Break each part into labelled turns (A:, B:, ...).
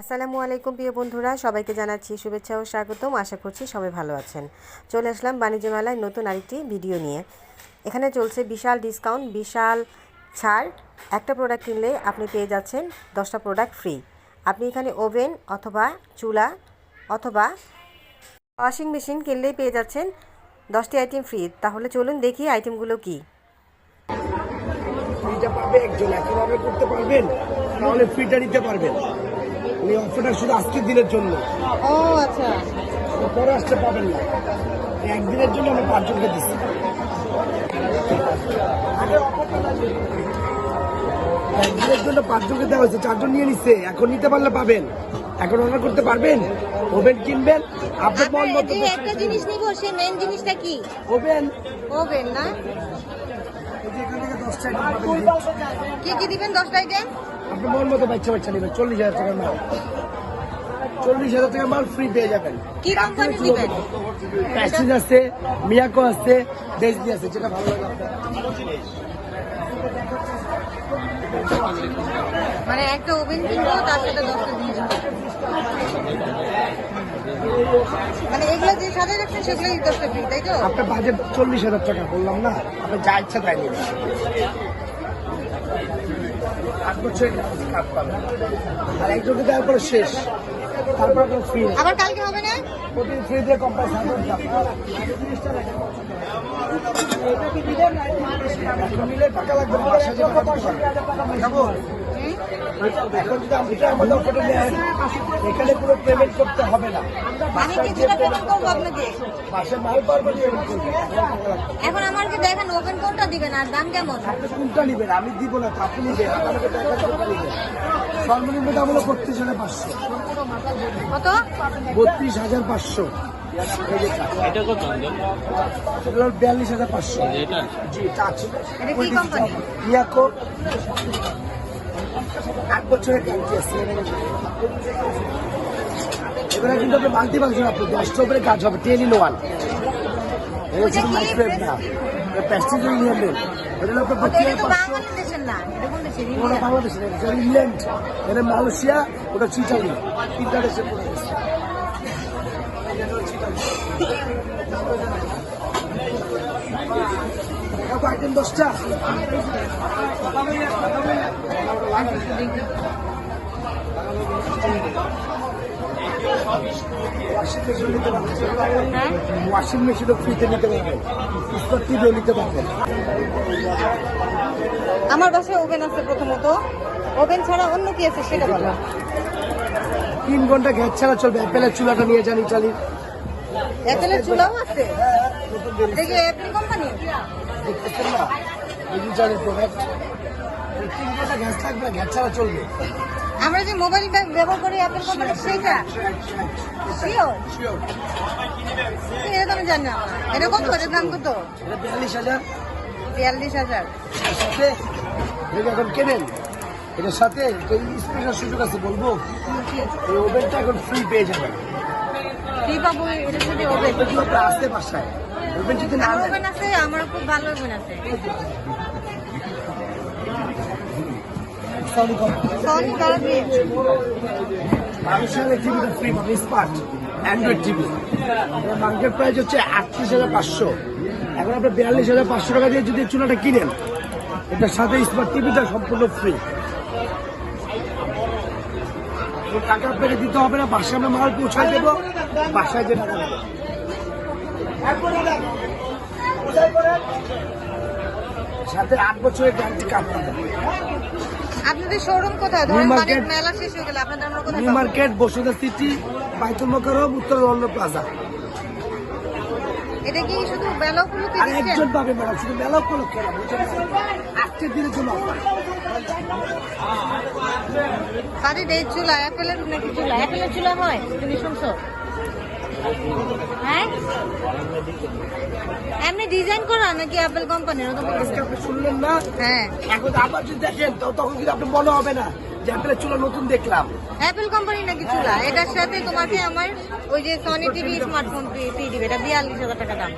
A: আসসালামু আলাইকুম, প্রিয় বন্ধুরা। সবাইকে জানাচ্ছি শুভেচ্ছা ও স্বাগতম। আশা করছি সবাই ভালো আছেন। চলে আসলাম বাণিজ্য মেলায় নতুন আরেকটি ভিডিও নিয়ে। এখানে চলছে বিশাল ডিসকাউন্ট, বিশাল ছাড়। একটা প্রোডাক্ট কিনলে আপনি পেয়ে যাচ্ছেন দশটা প্রোডাক্ট ফ্রি আপনি এখানে ওভেন অথবা চুলা অথবা ওয়াশিং মেশিন কিনলেই পেয়ে যাচ্ছেন দশটি আইটেম ফ্রি তাহলে চলুন দেখি আইটেমগুলো কী।
B: ফ্রিটা পাবে একজন অর্ডার করতে পারবেন। তাহলে ফ্রিটা নিতে পারবেন। এই অফারটা শুধু আজকের দিনের জন্য।
A: ও আচ্ছা।
B: পরে আসতে পাবেন না। একদিনের জন্য আমরা পাঁচজনকে দিচ্ছি। একদিনের জন্য পাঁচজনকে দেওয়া হয়েছে চারজন নিয়ে নিচ্ছে। এখন নিতে পারলে পাবেন। এখন অর্ডার করতে পারবেন? ওভেন কিনবেন? আপনার মন মতো
C: একটা জিনিস নিব সেই মেন জিনিসটা কি?
B: ওভেন।
C: ওভেন না? কি কি দিবেন দশটা আইটেম
B: আপনি মন মতো বাচ্চা বাচ্চা নেবেন চল্লিশ হাজার টাকার মাল। চল্লিশ হাজার টাকার মাল ফ্রি পেয়ে যাবেন।
C: কি কোম্পানি দিবেন?
B: প্যাসিজ আছে মিয়াকো আছে ডেসবি আছে যেটা ভালো লাগে
C: মানে একটা ওভেন কিনবো তার সাথে দশটা নিবো। মানে এগুলো যে সাজা রাখছেন সেগুলোই দশটা ফ্রি তাই তো?
B: আপনার বাজেট চল্লিশ হাজার টাকা বললাম না? আপনার যা ইচ্ছা তাই নেবেন আট বছর কাজ পাবেন। আর একজনকে দেওয়ার পরে শেষ। তারপর আপনার ফ্রি
C: আবার কালকে হবে না?
B: প্রতিদিন ফ্রি দিয়ে কোম্পানি মিলে টাকা লাগবে এখন যদি আমি- এটা আমাদের নেয়, এখানে কোনো পেমেন্ট করতে হবে না। মাল পারব
C: এখন আমাকে দেখেন ওভেন কোনটা দিবেন আর দাম কেমন?
B: কোনটা নিবেন? আমি দিব না আপনি নিবেন। আপনাকে দেখা কোনটা নিবেন। সর্বনিম্ন দাম হলো বত্রিশ হাজার পাঁচশো।
C: কত?
B: বত্রিশ হাজার পাঁচশো।
D: এটা কত?
B: এটা বিয়াল্লিশ হাজার পাঁচশো।
D: এটা?
B: জি এটা আছে।
C: কি কোম্পানি?
B: ইয়াকো আট বছরের গ্যারান্টি আছে। এবারে কিন্তু আপনি মাল্টি ফাংশন আপনি দশটা উপরে কাজ হবে টেন ইন ওয়ান এটা শুধু মাইক্রোওয়েভ না প্যাস্টিজ হলো আপনার
C: ওটা
B: বাংলাদেশের ইংল্যান্ড মালয়েশিয়া ওটা চিটালি তিনটা গেছে। আইটেম দশটা? ওয়াশিং মেশিনও ফ্রিতে নিতে পারবেন স্মার্ট টিভিও নিতে পারবেন
C: আমার বাসায় ওভেন আছে প্রথমত। ওভেন ছাড়া অন্য কি আছে সেটা বলো।
B: তিন ঘণ্টা গ্যাস ছাড়া চলবে। অ্যাপেলের চুলাটা নিয়ে যান ইটালি
C: অ্যাপেলের চুলাও আছে? দেখি অ্যাপেল কোম্পানি
B: দেখতেছেন না? প্রোডাক্ট গ্যাস থাকবে গ্যাস ছাড়া চলবে
C: আমরা যে মোবাইলটা ব্যবহার করি অ্যাপেল কোম্পানি শিওর এটা আমি জানি না। এটা কত? এটার দাম কত?
B: বিয়াল্লিশ হাজার।
C: বিয়াল্লিশ হাজার
B: সাথে এখন কেনেন এটার সাথে স্পেশাল সুযোগ আছে বলব এই ওভেনটা এখন ফ্রি পেয়ে যাবেন
C: কি পাবো এটা যদি ওভেন
B: আসতে বাসায় ওভেন যদি না
C: ওভেন আছে আমার খুব ভালো ওভেন আছে। সনি কালার
B: মানুষের টিভিটা ফ্রি পাবে smart android TV market price হচ্ছে আটত্রিশ হাজার পাঁচশো। এখন আপনার বিয়াল্লিশ হাজার পাঁচশো টাকা দিয়ে যদি চুলাটা কিনেন এটার সাথে স্মার্ট টিভিটা সম্পূর্ণ ফ্রি টাকা আপনাকে দিতে হবে না বাসায় আমরা মাল পৌঁছায় দেবো বাসায় যে টাকা সাথে আট বছরের গ্যারান্টি কার্ড পাবেন।
C: আপনাদের শোরুম কোথায়? ধরেন
B: New
C: মেলা শেষ হয়ে গেলে আপনাদের আমরা কোথায়
B: নিউ মার্কেট বসুন্ধরা সিটি বাইতুল মোকারম উত্তর অন্য প্লাজা
C: এটা কি শুধু মেলা উপলক্ষে
B: আর একজন পাবে ম্যাডাম শুধু মেলা উপলক্ষে না বুঝছেন আজকের দিনের জন্য।
C: বাড়ির এই চুলা অ্যাপেলের নাকি চুলা? অ্যাপেলের চুলা হয় তুমি শুনছো? হ্যাঁ? এমনি ডিজাইন করা নাকি অ্যাপেল কোম্পানির ওটা
B: শুনলেন না?
C: হ্যাঁ।
B: এখন আবার যদি দেখেন তো তখন কিন্তু আপনি মনে হবে না যে চুলা নতুন দেখলাম।
C: অ্যাপেল কোম্পানি নাকি চুলা? এটার সাথে তোমাকে আমার ওই যে সনি টিভি স্মার্টফোন ফ্রি দিবে। এটা বিয়াল্লিশ হাজার টাকা দাম।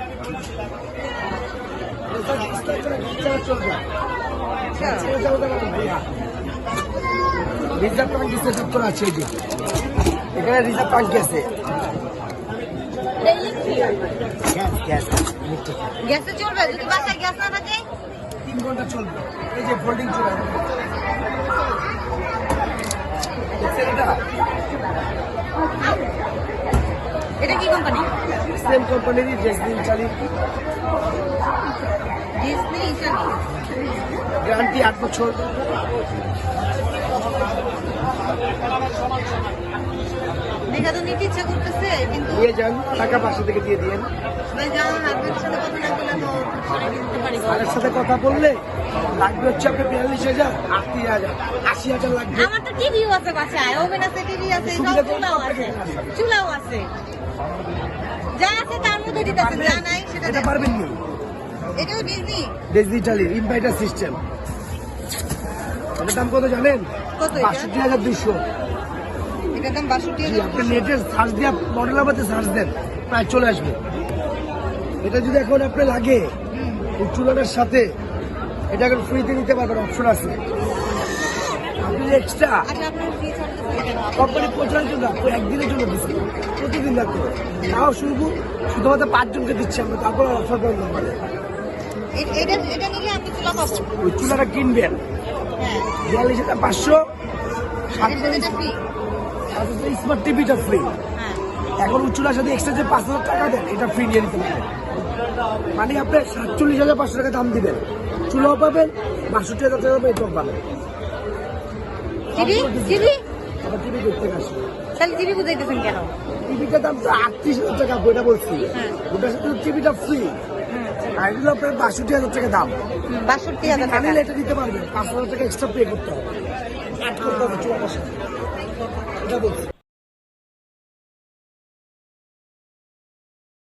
B: রিজার্ভ ট্যাঙ্কি সেট করা আছে এখানে রিজার্ভ ট্যাঙ্কি আছে। গ্যাস গ্যাস
C: গ্যাসে চলবে যদি বাসায় গ্যাস না থাকে?
B: তিন ঘণ্টা চলবে। এই যে ফোল্ডিং চলে এটা
C: কি কোম্পানি
B: সেম কোম্পানিরই ডেসদিন চালি।
C: ডিসনি ইটালি
B: গ্যারান্টি আট বছর।
C: দেখা তো নিতে ইচ্ছা করতেছে কিন্তু
B: নিয়ে যান টাকা পাশে থেকে দিয়ে দিয়েন।
C: ভাই যাওয়ার হাজবেন্ডের সাথে কথা না বললে তো কিনতে পারি
B: তাদের সাথে কথা বললে লাগবে হচ্ছে আপনার বিয়াল্লিশ হাজার আশি হাজার আশি হাজার লাগবে।
C: আমার তো টিভিও আছে বাসায় ওভেন আছে টিভি আছে চুলাও আছে চুলাও আছে। যা আছে তার মধ্যে দিতে আছে যা নাই সেটা
B: পারবেন নি?
C: এটাও ডিজনি
B: ডিজিটালি ইনভাইটার সিস্টেম এটার দাম কত জানেন?
C: কত?
B: বাষট্টি হাজার দুশো
C: এটার দাম বাষট্টি
B: আপনি নেটে সার্চ দিয়ে মডেল সার্চ দেন প্রায় চলে আসবে। এটা যদি এখন আপনি লাগে এই চুলাটার সাথে এটা এখন ফ্রিতে নিতে পারবেন অপশন আছে। আপনি এক্সট্রা
C: আচ্ছা
B: কোম্পানি একদিনের জন্য দিচ্ছি প্রতিদিন তাও শুধু শুধুমাত্র পাঁচজনকে দিচ্ছি আমরা তারপর অফার আমাদের ওই চুলাটা কিনবেন।
C: হ্যাঁ।
B: বিয়াল্লিশ হাজার পাঁচশো
C: এর
B: স্মার্ট টিভিটা ফ্রি এখন ওই সাথে এক্সট্রা যে পাঁচ হাজার টাকা দেন এটা ফ্রি নিয়ে নিতে পারেন। মানে আপনি সাতচল্লিশ হাজার পাঁচশো টাকা দাম দিবেন। চুলাও পাবেন বাষট্টি হাজার টাকা এটাও পাবেন।
C: টিভি টিভি
B: আবার টিভি দেখতে আসে
C: তাহলে টিভি বুঝাইতেছেন কেন?
B: টিভিটার দাম তো আটত্রিশ হাজার টাকা ওইটা বলছি।
C: হ্যাঁ।
B: ওটার সাথে টিভিটা ফ্রি আর আপনার বাষট্টি হাজার টাকা দাম।
C: বাষট্টি হাজার টাকা।
B: এটা দিতে পারবেন পাঁচ হাজার টাকা এক্সট্রা পে করতে হবে। অ্যাড করতে হবে চুয়াল্লিশ এটা বলছি